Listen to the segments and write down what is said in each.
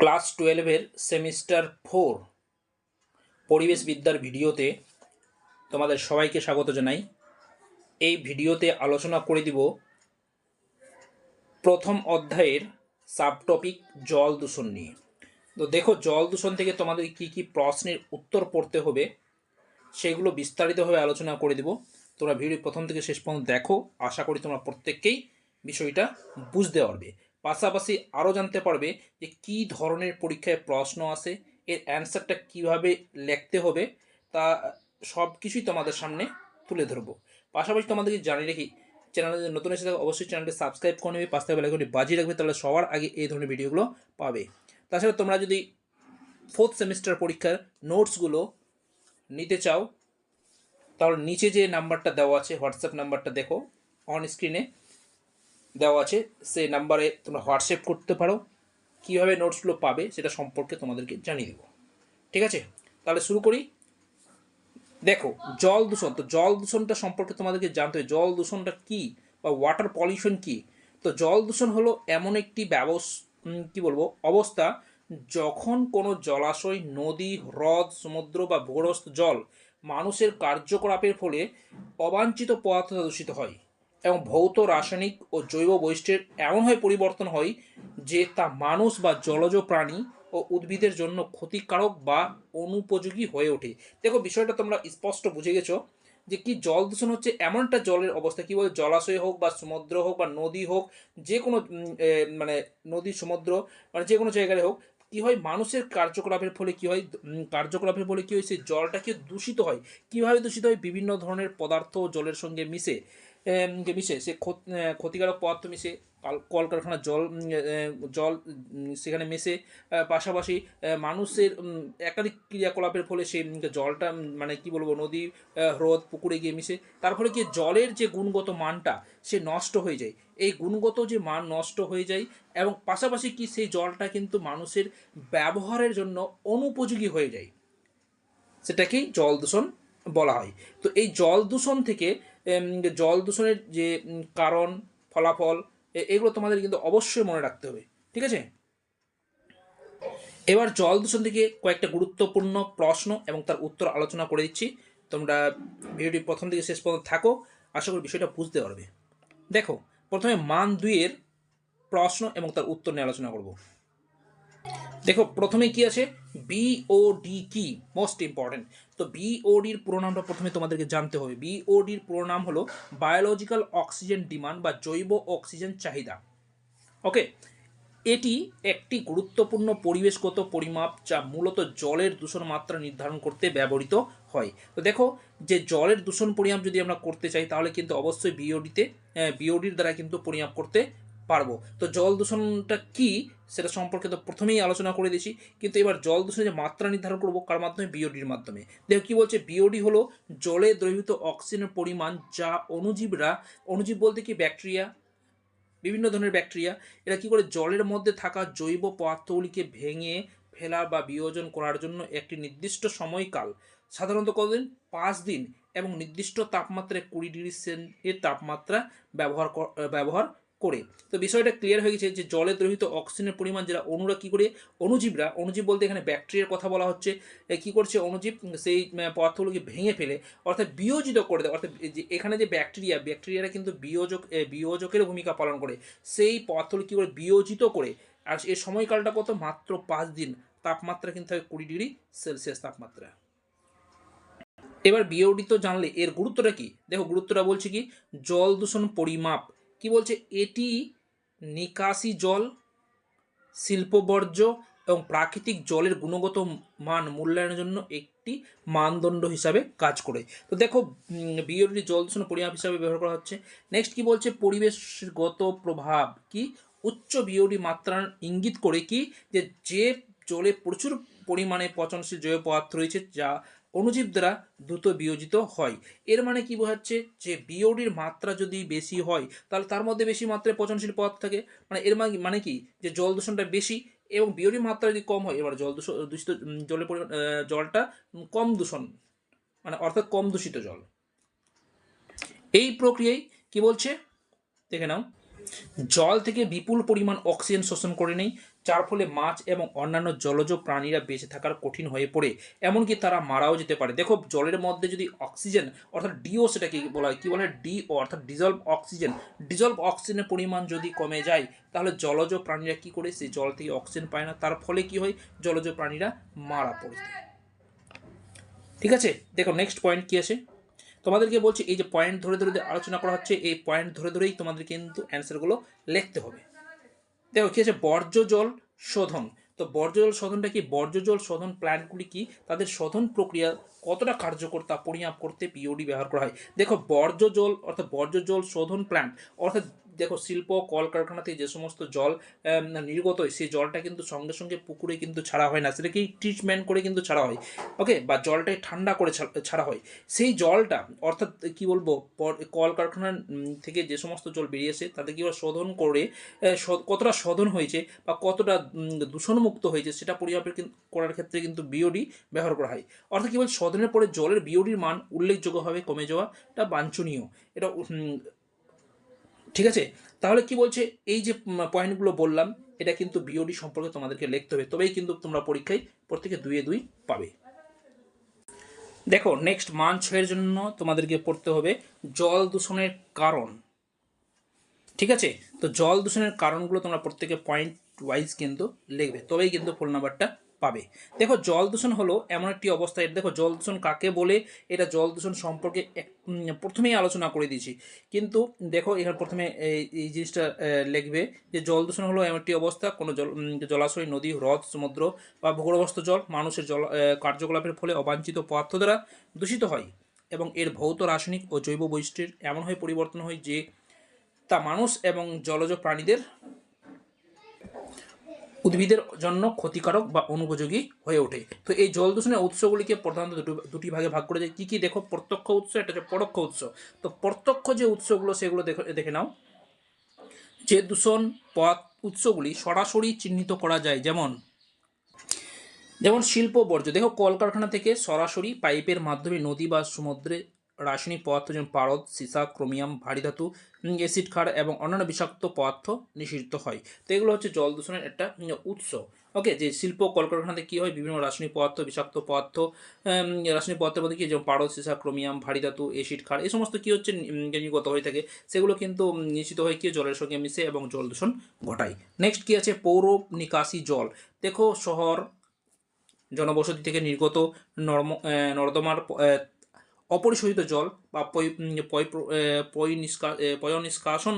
Class টুয়েলভের semester four পরিবেশ বিদ্যার ভিডিওতে তোমাদের সবাইকে স্বাগত জানাই। এই ভিডিওতে আলোচনা করে দিব প্রথম অধ্যায়ের সাবটপিক জল দূষণ নিয়ে। তো দেখো, জল দূষণ থেকে তোমাদের কি কি প্রশ্নের উত্তর পড়তে হবে সেগুলো বিস্তারিতভাবে আলোচনা করে দেব। তোমরা ভিডিও প্রথম থেকে শেষ পর্যন্ত দেখো। আশা করি তোমরা প্রত্যেককেই বিষয়টা বুঝতে পারবে। পাশাপাশি আরও জানতে পারবে যে কী ধরনের পরীক্ষায় প্রশ্ন আসে, এর অ্যান্সারটা কীভাবে লিখতে হবে, তা সব কিছুই তোমাদের সামনে তুলে ধরবো। পাশাপাশি তোমাদেরকে জানিয়ে রাখি, চ্যানেলে যদি নতুন এসে থাকো, অবশ্যই চ্যানেলটি সাবস্ক্রাইব করে নেবে থেকে বেলাইকনটি বাজিয়ে রাখবে, তাহলে সবার আগে এই ধরনের ভিডিওগুলো পাবে। তাছাড়া তোমরা যদি ফোর্থ সেমিস্টার পরীক্ষার নোটসগুলো নিতে চাও, তাহলে নিচে যে নাম্বারটা দেওয়া আছে হোয়াটসঅ্যাপ নাম্বারটা দেখো অন স্ক্রিনে দেওয়া আছে। সেই নাম্বারে তোমরা হোয়াটসঅ্যাপ করতে পারো। কীভাবে নোটসগুলো পাবে সেটা সম্পর্কে তোমাদেরকে জানিয়ে দেবো। ঠিক আছে? তাহলে শুরু করি। দেখো, জল দূষণ। তো জল দূষণটা সম্পর্কে তোমাদেরকে জানতে হবে। জল দূষণটা কী বা ওয়াটার পলিউশন কী? তো জল দূষণ হলো এমন একটি ব্যবস্থা কী বলব, অবস্থা যখন কোনো জলাশয়, নদী, হ্রদ, সমুদ্র বা ভূগর্ভস্থ জল মানুষের কার্যকলাপের ফলে অবাঞ্ছিত পদার্থ দূষিত হয়। এবং ভৌত, রাসায়নিক ও জৈব বৈশিষ্ট্যের এমনভাবে পরিবর্তন হয় যে তা মানুষ বা জলজ প্রাণী ও উদ্ভিদের জন্য ক্ষতিকারক বা অনুপযোগী হয়ে ওঠে। দেখো, বিষয়টা তোমরা স্পষ্ট বুঝে গেছো যে কি জল দূষণ হচ্ছে এমন একটা জলের অবস্থা। কি বলে? জলাশয় হোক বা সমুদ্র হোক বা নদী হোক, যে কোনো মানে নদী, সমুদ্র মানে যে কোনো জায়গায় হোক, কি হয়? মানুষের কার্যকলাপের ফলে কি হয়? কার্যকলাপের ফলে কি হয়? সেই জলটাকে দূষিত হয়? কীভাবে দূষিত হয়? বিভিন্ন ধরনের পদার্থ জলের সঙ্গে মিশে। মিশে সে ক্ষত- ক্ষতিকারক পদার্থ মিশে কাল- কলকারখানার জল জল সেখানে মেশে পাশাপাশি মানুষের একাধিক ক্রিয়াকলাপের ফলে উম, জলটা মানে কি বলব নদী হ্রদ পুকুরে গিয়ে মিশে। তার ফলে কি জলের যে গুণগত মানটা সে নষ্ট হয়ে যায়। এই গুণগত যে মান নষ্ট হয়ে যায় এবং পাশাপাশি কি সেই জলটা কিন্তু মানুষের ব্যবহারের জন্য অনুপযোগী হয়ে যায়। সেটাকেই জল দূষণ বলা হয়। তো এই জল দূষণ থেকে জল দূষণের যে কারণ, ফলাফল এগুলো তোমাদের কিন্তু অবশ্যই মনে রাখতে হবে, ঠিক আছে? এবার জল দূষণ থেকে কয়েকটা গুরুত্বপূর্ণ প্রশ্ন এবং তার উত্তর আলোচনা করে দিচ্ছি। তোমরা ভিডিওটি প্রথম থেকে শেষ পর্যন্ত থাকো, আশা করি বিষয়টা বুঝতে পারবে। দেখো, প্রথমে মান দুইয়ের প্রশ্ন এবং তার উত্তর নিয়ে আলোচনা করব। দেখো, প্রথমে কি আছে? বিওডি কি মোস্ট ইম্পর্টেন্ট তো বিওডির পুরো নামটা প্রথমে তোমাদেরকে জানতে হবে। বিওডির পুরো নাম হলো বায়োলজিক্যাল অক্সিজেন ডিমান্ড বা জৈব অক্সিজেন চাহিদা। ওকে এটি একটি গুরুত্বপূর্ণ পরিবেশগত পরিমাপ যা মূলত জলের দূষণ মাত্রা নির্ধারণ করতে ব্যবহৃত হয়। তো দেখো, যে জলের দূষণ পরিমাপ যদি আমরা করতে চাই, তাহলে কিন্তু অবশ্যই বিওডিতে বিওডির দ্বারা কিন্তু পরিমাপ করতে পারব। তো জল দূষণটা কি সেটা সম্পর্কে তো প্রথমেই আলোচনা করে দিয়েছি। কিন্তু এবার জল দূষণের যে মাত্রা নির্ধারণ করব কার মাধ্যমে? বিওডির মাধ্যমে। দেখো কি বলছে? বিওডি হলো জলে দ্রবীভূত অক্সিজেনের পরিমাণ যা অণুজীবরা, অণুজীব বলতে কি? ব্যাকটেরিয়া, বিভিন্ন ধরনের ব্যাকটেরিয়া। এরা কি করে? জলের মধ্যে থাকা জৈব পদার্থগুলিকে ভেঙে ফেলা বা বিয়োজন করার জন্য একটি নির্দিষ্ট সময়কাল, সাধারণত কতদিন? পাঁচ দিন এবং নির্দিষ্ট তাপমাত্রায় কুড়ি ডিগ্রি সেন্টের তাপমাত্রা ব্যবহার ব্যবহার করে। তো বিষয়টা ক্লিয়ার হয়ে গেছে যে জলে দ্রবীভূত অক্সিজেনের পরিমাণ যারা অণুরা কী করে? অণুজীবরা, অণুজীব বলতে এখানে ব্যাকটেরিয়ার কথা বলা হচ্ছে। কি করছে অণুজীব? সেই পদার্থগুলোকে ভেঙে ফেলে, অর্থাৎ বিয়োজিত করে দেয়। অর্থাৎ যে এখানে যে ব্যাকটেরিয়া ব্যাকটেরিয়ারা কিন্তু বিয়োজক বিয়োজকের ভূমিকা পালন করে। সেই পদার্থগুলো কী করে? বিয়োজিত করে। আর এর সময়কালটা কত? মাত্র পাঁচ দিন। তাপমাত্রা কিন্তু হয় কুড়ি ডিগ্রি সেলসিয়াস তাপমাত্রা। এবার বিওডি তো জানলে, এর গুরুত্বটা কি? দেখো, গুরুত্বটা বলছে কি? জল দূষণ পরিমাপ। কি বলছে? এটি নিকাশি জল শিল্প বর্জ্য এবং প্রাকৃতিক জলের গুণগত মান মূল্যায়নের জন্য একটি মানদণ্ড হিসাবে কাজ করে। তো দেখো বিওডি জল দূষণ পরিমাপ হিসাবে ব্যবহার করা হচ্ছে। নেক্সট কি বলছে? পরিবেশগত প্রভাব। কি? উচ্চ বিওডি মাত্রার ইঙ্গিত করে কি? যে যে জলে প্রচুর পরিমাণে পচনশীল জৈব পদার্থ রয়েছে, যা অণুজীব দ্বারা দ্রুত বিয়োজিত হয়। এর মানে কি বোঝাচ্ছে যে বিওডির মাত্রা যদি বেশি হয়, তাহলে তার মধ্যে বেশি মাত্রায় পচনশীল পদার্থ থাকে। মানে এর মানে মানে কি যে জল দূষণটা বেশি এবং বিওডির মাত্রা যদি কম হয়, এবার জল দূষণ দূষিত জলের পরিমাণ জলটা কম দূষণ মানে অর্থাৎ কম দূষিত জল। এই প্রক্রিয়ায় কি বলছে? দেখে নাও। জল থেকে বিপুল পরিমাণ অক্সিজেন শোষণ করে নেই। যার ফলে মাছ এবং অন্যান্য জলজ প্রাণীরা বেঁচে থাকার কঠিন হয়ে পড়ে, এমনকি তারা মারাও যেতে পারে। দেখো, জলের মধ্যে যদি অক্সিজেন, অর্থাৎ ডিও সেটাকে বলা হয়? কী বলে? ডিও অর্থাৎ ডিজলভ অক্সিজেন ডিজলভ অক্সিজেনের পরিমাণ যদি কমে যায়, তাহলে জলজ প্রাণীরা কি করে? সেই জল থেকে অক্সিজেন পায় না। তার ফলে কি হয়? জলজ প্রাণীরা মারা পড়ে ঠিক আছে? দেখো নেক্সট পয়েন্ট কি আছে? তোমাদেরকে বলছি, এই যে পয়েন্ট ধরে ধরে আলোচনা করা হচ্ছে, এই পয়েন্ট ধরে ধরেই তোমাদের কিন্তু অ্যান্সারগুলো লিখতে হবে। দেখো, কি আছে? বর্জ্য জল শোধন। তো বর্জ্য জল শোধনটা কি? বর্জ্য জল শোধন প্ল্যান্টগুলি কি? তাদের শোধন প্রক্রিয়া কতটা কার্যকর তা পরিমাপ করতে পিওডি ব্যবহার করা হয়। দেখো বর্জ্য জল অর্থাৎ বর্জ্য জল শোধন প্ল্যান্ট অর্থাৎ দেখো শিল্প, কলকারখানাতে যে সমস্ত জল নির্গত হয় সেই জলটা কিন্তু সঙ্গে সঙ্গে পুকুরে কিন্তু ছাড়া হয় না। সেটাকেই ট্রিটমেন্ট করে কিন্তু ছাড়া হয়। ওকে বা জলটাই ঠান্ডা করে ছাড়া হয়। সেই জলটা, অর্থাৎ কি বলব কলকারখানার থেকে যে সমস্ত জল বেরিয়েছে তাদের কি শোধন করে কতটা শোধন হয়েছে বা কতটা দূষণমুক্ত হয়েছে, সেটা পরিমাপের করার ক্ষেত্রে কিন্তু বিওডি ব্যবহার করা হয়। অর্থাৎ কি বলছে শোধনের পরে জলের বিওডির মান উল্লেখযোগ্যভাবে কমে যাওয়াটা বাঞ্ছনীয়। এটা ঠিক আছে? তাহলে কি বলছে? এই যে পয়েন্টগুলো বললাম, এটা কিন্তু বিওডি সম্পর্কে তোমাদেরকে লিখতে হবে। তবেই কিন্তু তোমরা পরীক্ষায় প্রত্যেকে দুয়ে দুই পাবে। দেখো নেক্সট মান ছয়ের জন্য তোমাদেরকে পড়তে হবে জল দূষণের কারণ। ঠিক আছে? তো জল দূষণের কারণগুলো তোমরা প্রত্যেকে পয়েন্ট ওয়াইজ কিন্তু লিখবে। তবেই কিন্তু ফোন নাম্বারটা পাবে। দেখো, জল দূষণ হলো এমন একটি অবস্থা। এটা দেখো, জল দূষণ কাকে বলে? এটা জল দূষণ সম্পর্কে প্রথমেই আলোচনা করে দিয়েছি। কিন্তু দেখো, এখানে প্রথমে এই জিনিসটা লিখবে যে জল দূষণ হলো এমন একটি অবস্থা। কোনো জল জলাশয়, নদী, হ্রদ, সমুদ্র বা ভূগর্ভস্থ জল মানুষের জল কার্যকলাপের ফলে অবাঞ্ছিত পদার্থ দ্বারা দূষিত হয় এবং এর ভৌত, রাসায়নিক ও জৈব বৈশিষ্ট্যের এমনভাবে পরিবর্তন হয় যে তা মানুষ এবং জলজ প্রাণীদের উদ্ভিদের জন্য ক্ষতিকারক বা অনুপযোগী হয়ে ওঠে। তো এই জল দূষণের উৎসগুলিকে প্রধানত দুটো, দুটি ভাগে ভাগ করে যায় কী কী? দেখো, প্রত্যক্ষ উৎস, এটা হচ্ছে পরোক্ষ উৎস। তো প্রত্যক্ষ যে উৎসগুলো, সেগুলো দেখে দেখে নাও। যে দূষণ পথ উৎসগুলি সরাসরি চিহ্নিত করা যায়, যেমন যেমন শিল্প বর্জ্য দেখো, কলকারখানা থেকে সরাসরি পাইপের মাধ্যমে নদী বা সমুদ্রে রাসায়নিক পদার্থ যেমন পারদ, সীসা, ক্রোমিয়াম, ভারী ধাতু অ্যাসিড ক্ষার এবং অন্যান্য বিষাক্ত পদার্থ নিষিদ্ধ হয়। তো এগুলো হচ্ছে জল দূষণের একটা উৎস। ওকে, যে শিল্প কলকারখানাতে কী হয়? বিভিন্ন রাসায়নিক পদার্থ, বিষাক্ত পদার্থ রাসায়নিক পদার্থের মধ্যে কি যেমন পারদ, সীসা, ক্রোমিয়াম, ভারী ধাতু, অ্যাসিড ক্ষার, এই সমস্ত কী হচ্ছে? নির্গত হয়ে থাকে। সেগুলো কিন্তু নিশ্চিত হয়ে কি? জলের সঙ্গে মিশে এবং জল দূষণ ঘটায়। নেক্সট কী আছে? পৌর নিকাশি জল। দেখো, শহর, জনবসতি থেকে নির্গত নর্ম নর্দমার অপরিশোধিত জল বা পয় নিষ্কাশন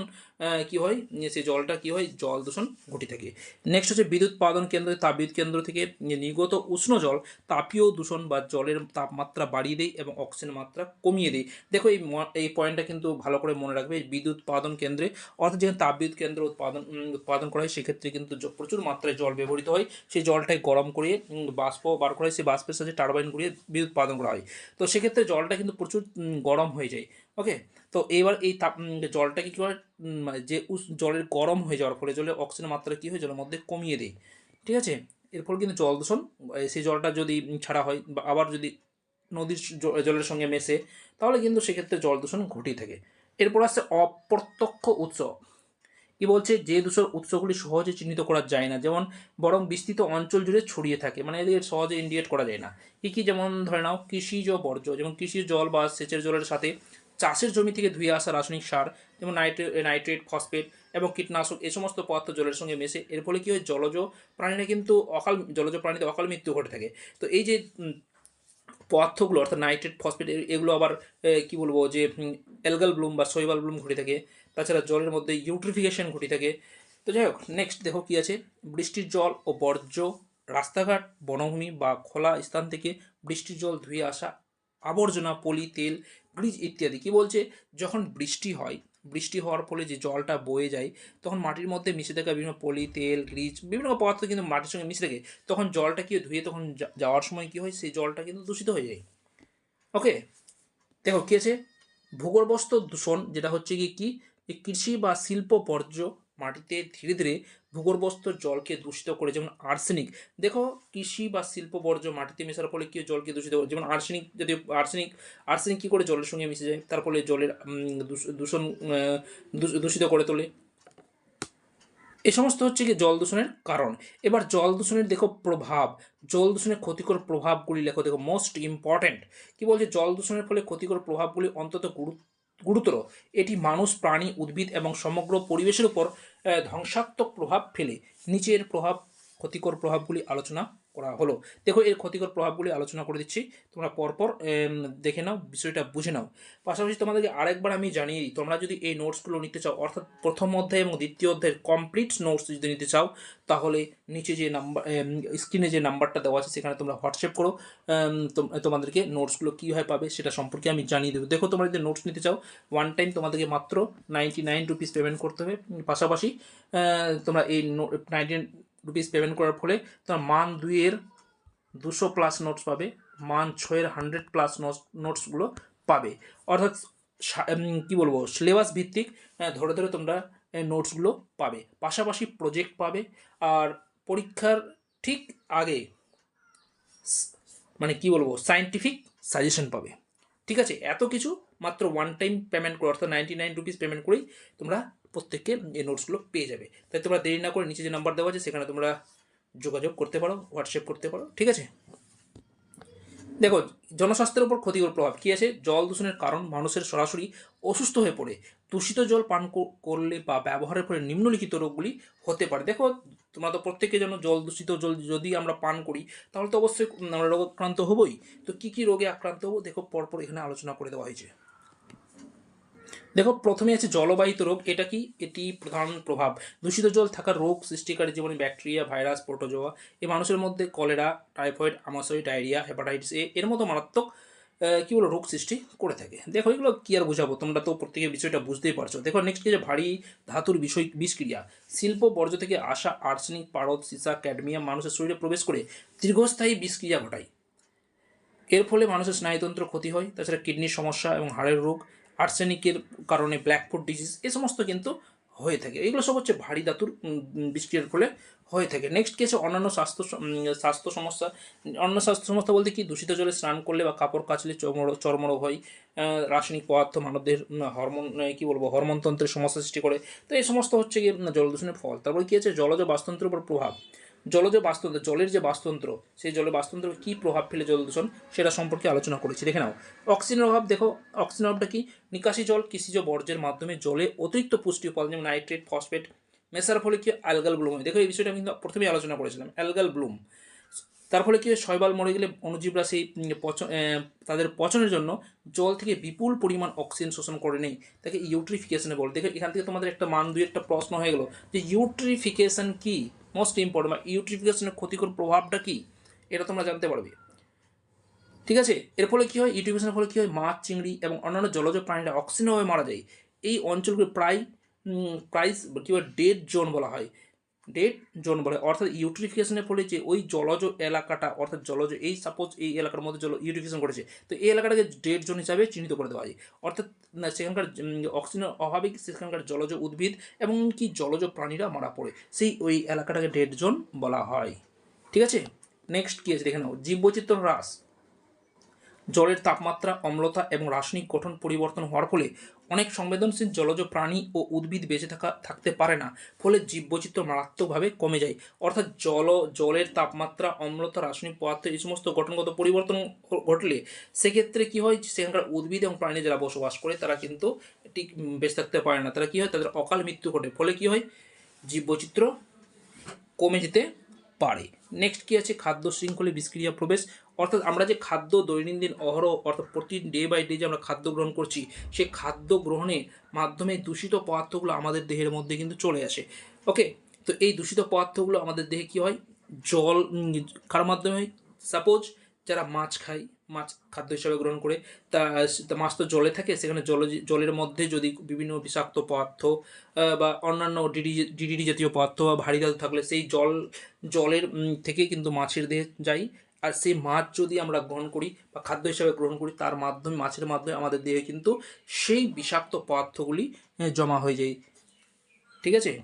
কি হয়? সেই জলটা কি হয়? জল দূষণ ঘটে থাকে। নেক্সট হচ্ছে বিদ্যুৎ উৎপাদন কেন্দ্র। তাপবিদ্যুৎ কেন্দ্র থেকে নির্গত উষ্ণ জল তাপীয় দূষণ বা জলের তাপমাত্রা বাড়িয়ে দেয় এবং অক্সিজেন মাত্রা কমিয়ে দেয়। দেখো এই এই পয়েন্টটা কিন্তু ভালো করে মনে রাখবে। বিদ্যুৎ উৎপাদন কেন্দ্রে অর্থাৎ যেখানে তাপবিদ্যুৎ কেন্দ্র উৎপাদন উৎপাদন করা হয় সেক্ষেত্রে কিন্তু প্রচুর মাত্রায় জল ব্যবহৃত হয়। সেই জলটাই গরম করে বাষ্প বার করা হয়। সেই বাষ্পের সাথে টারবাইন ঘুরিয়ে বিদ্যুৎ উৎপাদন করা হয়। তো সেক্ষেত্রে জলটা কিন্তু প্রচুর উম, গরম হয়ে যায় ওকে তো এবার এই তাপ জলটাকে কী করে মানে যে উস- জলের গরম হয়ে যাওয়ার ফলে জলের অক্সিজেন মাত্রা কী হয়, জলের মধ্যে কমিয়ে দেয়, ঠিক আছে? এরপর কিন্তু জল দূষণ সেই জলটা যদি ছাড়া হয় বা আবার যদি নদীর জলের সঙ্গে মেশে, তাহলে কিন্তু সেক্ষেত্রে জল দূষণ ঘটেই থাকে। এরপর আসছে অপ্রত্যক্ষ উৎস কি বলছে? যে দূষণ উৎসগুলি সহজে চিহ্নিত করা যায় না। যেমন বরং বিস্তৃত অঞ্চল জুড়ে ছড়িয়ে থাকে। মানে এদের সহজে ইন্ডিকেট করা যায় না। কী কী যেমন ধরে নাও কৃষিজ বর্জ্য। যেমন কৃষির জল বা সেচের জলের সাথে চাষের জমি থেকে ধুয়ে আসা রাসায়নিক সার, যেমন নাইট্রে নাইট্রেট ফসফেট এবং কীটনাশক এই সমস্ত পদার্থ জলের সঙ্গে মেশে এর ফলে কী হয়? জলজ প্রাণীরা কিন্তু অকাল, জলজ প্রাণীদের অকাল মৃত্যু ঘটে থাকে। তো এই যে পদার্থগুলো অর্থাৎ নাইট্রেট, ফসফেট এগুলো আবার কি বলব, যে অ্যালগাল ব্লুম বা শৈবাল ব্লুম ঘটে থাকে। তাছাড়া জলের মধ্যে ইউট্রিফিকেশন ঘটে থাকে। তো যাই হোক নেক্সট দেখো কি আছে। বৃষ্টির জল ও বর্জ্য, রাস্তাঘাট, বনভূমি বা খোলা স্থান থেকে বৃষ্টির জল ধুয়ে আসা, আবর্জনা, পলি, তেল গ্রিজ ইত্যাদি। কি বলছে? যখন বৃষ্টি হয় বৃষ্টি হওয়ার ফলে যে জলটা বয়ে যায়, তখন মাটির মধ্যে মিশে থাকা বিভিন্ন পলি তেল গ্রিজ বিভিন্ন পদার্থ কিন্তু মাটির সঙ্গে মিশে থাকে। তখন জলটা কি ধুয়ে তখন যাওয়ার সময় কি হয়? সেই জলটা কিন্তু দূষিত হয়ে যায়। ওকে? দেখো, কী আছে? ভূগর্ভস্থ দূষণ যেটা হচ্ছে কি কি? কৃষি বা শিল্প বর্জ্য মাটিতে ধীরে ধীরে ভূগর্ভস্থ জলকে দূষিত করে, যেমন আর্সেনিক দেখো কৃষি বা শিল্প বর্জ্য মাটিতে মেশার ফলে কি জলকে দূষিত করে? যেমন আর্সেনিক যদি আর্সেনিক আর্সেনিক কী করে জলের সঙ্গে মিশে যায়? তার ফলে জলের দূষণ দূষিত করে তোলে। এ সমস্ত হচ্ছে কি জল দূষণের কারণ। এবার জল দূষণের দেখো প্রভাব। জল দূষণের ক্ষতিকর প্রভাবগুলি লেখো। দেখো মোস্ট ইম্পর্ট্যান্ট কী বলছে? জল দূষণের ফলে ক্ষতিকর প্রভাবগুলি অন্তত গুরু গুরুতর। এটি মানুষ, প্রাণী, উদ্ভিদ এবং সমগ্র পরিবেশের উপর ধ্বংসাত্মক প্রভাব ফেলে। নিচের প্রভাব, ক্ষতিকর প্রভাবগুলি আলোচনা করা হলো। দেখো, এর ক্ষতিকর প্রভাবগুলি আলোচনা করে দিচ্ছি। তোমরা পরপর দেখে নাও, বিষয়টা বুঝে নাও। পাশাপাশি তোমাদেরকে আরেকবার আমি জানিয়ে দিই, তোমরা যদি এই নোটসগুলো নিতে চাও, অর্থাৎ প্রথম অধ্যায় এবং দ্বিতীয় অধ্যায়ের কমপ্লিট নোটস যদি নিতে চাও, তাহলে নিচে যে নাম্বার স্ক্রিনে যে নাম্বারটা দেওয়া আছে, সেখানে তোমরা হোয়াটসঅ্যাপ করো। তোম- তোমাদেরকে নোটসগুলো কীভাবে পাবে সেটা সম্পর্কে আমি জানিয়ে দেবো। দেখো, তোমরা যদি নোটস নিতে চাও ওয়ান টাইম তোমাদেরকে মাত্র নাইনটি নাইন রুপিস পেমেন্ট করতে হবে। পাশাপাশি তোমরা এই নাইনটি রুপিস পেমেন্ট করার ফলে তোমরা মান দুইয়ের দুশো প্লাস নোটস পাবে, মান ছয়ের হান্ড্রেড প্লাস নোটসগুলো পাবে। অর্থাৎ কি বলব সিলেবাস ভিত্তিক ধরে ধরে তোমরা নোটসগুলো পাবে। পাশাপাশি প্রজেক্ট পাবে, আর পরীক্ষার ঠিক আগে মানে কি বলব সায়েন্টিফিক সাজেশন পাবে। ঠিক আছে? এত কিছু মাত্র ওয়ান টাইম পেমেন্ট করে, অর্থাৎ নাইনটি নাইন রুপিস পেমেন্ট করেই তোমরা প্রত্যেককে এই নোটসগুলো পেয়ে যাবে। তাই তোমরা দেরি না করে নিচে যে নাম্বার দেওয়া আছে, সেখানে তোমরা যোগাযোগ করতে পারো হোয়াটসঅ্যাপ করতে পারো, ঠিক আছে? দেখো, জনস্বাস্থ্যের উপর ক্ষতিকর প্রভাব কী আছে? জল দূষণের কারণ, মানুষের সরাসরি অসুস্থ হয়ে পড়ে। দূষিত জল পান করলে বা ব্যবহারের ফলে নিম্নলিখিত রোগগুলি হতে পারে। দেখো, তোমরা তো প্রত্যেকে যেন জল দূষিত জল যদি আমরা পান করি, তাহলে তো অবশ্যই আমরা রোগাক্রান্ত হবই। তো কী কী রোগে আক্রান্ত হব? দেখো, পরপর এখানে আলোচনা করে দেওয়া হয়েছে। দেখো, প্রথমে আছে জলবাহিত রোগ। এটা কি? এটি প্রধান প্রভাব। দূষিত জল থাকা রোগ সৃষ্টিকারী যেমন ব্যাকটেরিয়া, ভাইরাস, প্রোটোজোয়া, এ মানুষের মধ্যে কলেরা, টাইফয়েড আমাশয় ডায়রিয়া, হেপাটাইটিস এ, এর মতো মারাত্মক কী বলো রোগ সৃষ্টি করে থাকে। দেখো, এগুলো কি আর বোঝাবো? তোমরা তো প্রত্যেকের বিষয়টা বুঝতেই পারছ। দেখো নেক্সট কিছু ভারী ধাতুর বিষয়, বিষক্রিয়া। শিল্প বর্জ্য থেকে আসা আর্সেনিক, পারদ, সীসা, ক্যাডমিয়াম মানুষের শরীরে প্রবেশ করে দীর্ঘস্থায়ী বিষক্রিয়া ঘটায়। এর ফলে মানুষের স্নায়ুতন্ত্র ক্ষতি হয়, তাছাড়া কিডনির সমস্যা এবং হাড়ের রোগ আর্সেনিকের কারণে ব্ল্যাক ব্ল্যাকফুট ডিজিজ এ সমস্ত কিন্তু হয়ে থাকে। এগুলো সব হচ্ছে ভারী ধাতুর বিষক্রিয়ার ফলে হয়ে থাকে। নেক্সট কি আছে অন্যান্য স্বাস্থ্য স্বাস্থ্য সমস্যা। অন্য স্বাস্থ্য সমস্যা বলতে কি? দূষিত জলে স্নান করলে বা কাপড় কাচলে চর্মরোগ চর্মরোগ হয় রাসায়নিক পদার্থ মানবদের হরমোন কি বলব হরমোনতন্ত্রের সমস্যা সৃষ্টি করে। তো এই সমস্ত হচ্ছে জল দূষণের ফল। তারপরে কী আছে? জলজ বাস্তুতন্ত্রের উপর প্রভাব। জলজ বাস্তুতন্ত্র, জলের যে বাস্তুতন্ত্র, সেই জলের বাস্তুতন্ত্র কী প্রভাব ফেলে জল দূষণ, সেটা সম্পর্কে আলোচনা করেছি। দেখে নাও। অক্সিজেনের অভাব, দেখো অক্সিজেনের অভাবটা কি? নিকাশি জল কৃষিজ বর্জ্যের মাধ্যমে জলে অতিরিক্ত পুষ্টি উপাদান, যেমন নাইট্রেট, ফসফেট মেশার ফলে কি অ্যালগাল ব্লুম দেখো, এই বিষয়টা আমি কিন্তু প্রথমেই আলোচনা করেছিলাম, অ্যালগাল ব্লুম। তার ফলে কি শৈবাল মরে গেলে অণুজীবরা সেই পচন তাদের পচনের জন্য জল থেকে বিপুল পরিমাণ অক্সিজেন শোষণ করে নেই তাকে ইউট্রিফিকেশনে বলে। দেখো, এখান থেকে তোমাদের একটা মান দুই একটা প্রশ্ন হয়ে গেলো যে ইউট্রিফিকেশন কি? মোস্ট ইম্পর্টেন্ট বা ইউটিফিকেশনের ক্ষতিকর প্রভাবটা কি? এটা তোমরা জানতে পারবে। ঠিক আছে? এর ফলে কী হয়? ইউটিফিকেশনের ফলে কী হয়? মাছ, চিংড়ি এবং অন্যান্য জলজ প্রাণীরা অক্সিজেন হয়ে মারা যায়। এই অঞ্চলগুলো প্রায় প্রায় কী ডেড জোন বলা হয়। ডেড জোন বলে। অর্থাৎ ইউট্রিফিকেশনের ফলে যে ওই জলজ এলাকাটা, অর্থাৎ জলজ, এই সাপোজ এই এলাকার মধ্যে জল ইউট্রিফিকেশন করেছে তো এই এলাকাটাকে ডেড জোন হিসাবে চিহ্নিত করে দেওয়া হয়। অর্থাৎ সেখানকার অক্সিজেনের অভাবে সেখানকার জলজ উদ্ভিদ এবং কি জলজ প্রাণীরা মারা পড়ে, সেই ওই এলাকাটাকে ডেড জোন বলা হয়। ঠিক আছে? নেক্সট কী আছে দেখে নাও। জীববৈচিত্র্য হ্রাস। জলের তাপমাত্রা, অম্লতা এবং রাসায়নিক গঠন পরিবর্তন হওয়ার ফলে অনেক সংবেদনশীল জলজ প্রাণী ও উদ্ভিদ বেঁচে থাকা, থাকতে পারে না। ফলে জীববৈচিত্র্য মারাত্মকভাবে কমে যায়। অর্থাৎ জল, জলের তাপমাত্রা, অম্লতা, রাসায়নিক পদার্থ এই সমস্ত গঠনগত পরিবর্তন ঘটলে সেক্ষেত্রে কী হয়? সেখানকার উদ্ভিদ এবং প্রাণী যারা বসবাস করে, তারা কিন্তু ঠিক বেঁচে থাকতে পারে না। তারা কী হয়? তাদের অকাল মৃত্যু ঘটে। ফলে কী হয়? জীববৈচিত্র্য কমে যেতে পারে। নেক্সট কি আছে? খাদ্য শৃঙ্খলে বিষক্রিয়া প্রবেশ। অর্থাৎ আমরা যে খাদ্য দৈনন্দিন অহরহ, অর্থাৎ প্রতিদিন ডে বাই ডে যে আমরা খাদ্য গ্রহণ করছি সেই খাদ্য গ্রহণের মাধ্যমে দূষিত পদার্থগুলো আমাদের দেহের মধ্যে কিন্তু চলে আসে। ওকে তো এই দূষিত পদার্থগুলো আমাদের দেহে কি হয়? জল কার মাধ্যমে হয়? সাপোজ যারা মাছ খায়, মাছ খাদ্য হিসাবে গ্রহণ করে, তা মাছ তো জলে থাকে, সেখানে জল, জলের মধ্যে যদি বিভিন্ন বিষাক্ত পদার্থ বা অন্যান্য ডিডি, ডিডিডি জাতীয় পদার্থ বা ভারী ধাতু থাকলে, সেই জল, জলের থেকে কিন্তু মাছের দেহে যাই আর সেই মাছ যদি আমরা গ্রহণ করি বা খাদ্য হিসাবে গ্রহণ করি, তার মাধ্যমে, মাছের মাধ্যমে আমাদের দেহে কিন্তু সেই বিষাক্ত পদার্থগুলি জমা হয়ে যায়। ঠিক আছে?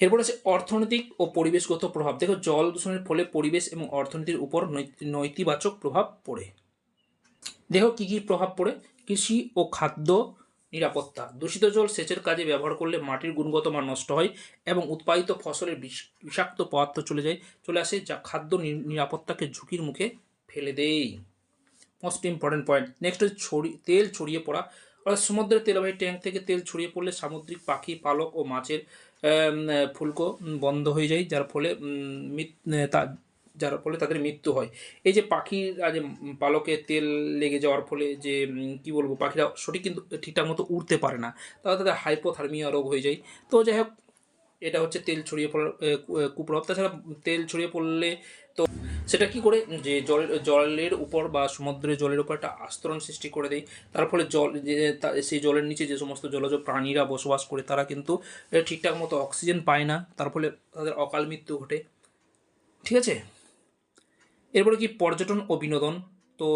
এরপর আছে অর্থনৈতিক ও পরিবেশগত প্রভাব। দেখো, জল দূষণের ফলে পরিবেশ এবং অর্থনীতির উপর নৈতিবাচক প্রভাব পড়ে। দেখো, কী কী প্রভাব পড়ে? কৃষি ও খাদ্য নিরাপত্তা। দূষিত জল সেচের কাজে ব্যবহার করলে মাটির গুণগত মান নষ্ট হয় এবং উৎপাদিত ফসলের বিষ- বিষাক্ত পদার্থ চলে যায়, চলে আসে যা খাদ্য নিরাপত্তাকে ঝুঁকির মুখে ফেলে দেয়। মোস্ট ইম্পর্টেন্ট পয়েন্ট নেক্সট হচ্ছে ছড়ি তেল ছড়িয়ে পড়া। অর্থাৎ সমুদ্রের তেলবাহী ট্যাঙ্ক থেকে তেল ছড়িয়ে পড়লে সামুদ্রিক পাখি, পালক ও মাছের ফুলকো বন্ধ হয়ে যায়, যার ফলে তা যার ফলে তাদের মৃত্যু হয়। এই যে পাখিরা যে পালকে তেল লেগে যাওয়ার ফলে যে কি বলব, পাখিরা সঠিক কিন্তু ঠিকঠাক মতো উড়তে পারে না তাহলে তাদের হাইপোথার্মিয়া রোগ হয়ে যায়। তো যাই হোক, এটা হচ্ছে তেল ছড়িয়ে পড়ার কুপ্রভাব। তাছাড়া তেল ছড়িয়ে পড়লে তো সেটা কি করে, যে জল জলের উপর বা সমুদ্রের জলের উপর একটা আস্তরণ সৃষ্টি করে দেয়। তার ফলে জল, যে সেই জলের নিচে যে সমস্ত জলজ প্রাণীরা বসবাস করে, তারা কিন্তু ঠিকঠাক মতো অক্সিজেন পায় না। তার ফলে তাদের অকাল মৃত্যু ঘটে। ঠিক আছে? এরপরে কি পর্যটন ও বিনোদন? তো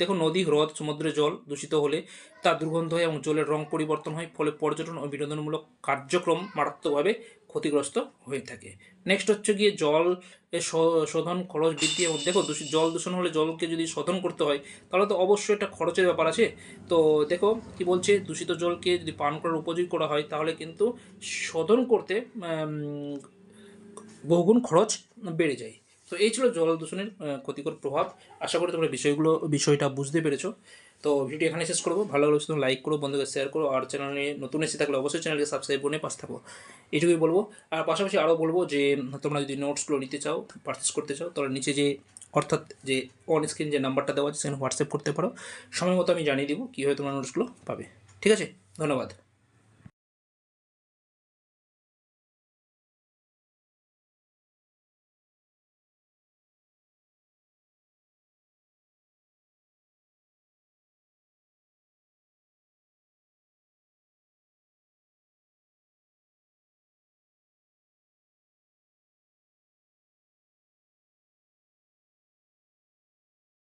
দেখো নদী, হ্রদ সমুদ্রের জল দূষিত হলে তা দুর্গন্ধ হয় এবং জলের রং পরিবর্তন হয়, ফলে পর্যটন ও বিনোদনমূলক কার্যক্রম মারাত্মকভাবে ক্ষতিগ্রস্ত হয়ে থাকে। নেক্সট হচ্ছে গিয়ে জল শোধন, খরচ বৃদ্ধি এবং দেখো দূষিত জল দূষণ হলে জলকে যদি শোধন করতে হয়, তাহলে তো অবশ্যই একটা খরচের ব্যাপার আছে। তো, দেখো কি বলছে, দূষিত জলকে যদি পান করার উপযোগী করা হয়, তাহলে কিন্তু শোধন করতে বহুগুণ খরচ বেড়ে যায়। তো এই ছিল জল দূষণের ক্ষতিকর প্রভাব। আশা করি তোমরা বিষয়গুলো, বিষয়টা বুঝতে পেরেছ। তো ভিডিও এখানে শেষ করব। ভালো লাগলে তুমি লাইক করো বন্ধুকে শেয়ার করো, আর চ্যানেলে নতুন এসে থাকলে অবশ্যই চ্যানেলকে সাবস্ক্রাইব করে পাশে থাকো। এইটুকুই বলব। আর পাশাপাশি আরও বলব যে, তোমরা যদি নোটসগুলো নিতে চাও পারচেস করতে চাও, তাহলে নিচে যে, অর্থাৎ যে অন স্ক্রিন যে নাম্বারটা দেওয়া আছে, সেখানে হোয়াটসঅ্যাপ করতে পারো। সময় মতো আমি জানিয়ে দিব কীভাবে তোমরা নোটসগুলো পাবে। ঠিক আছে? ধন্যবাদ।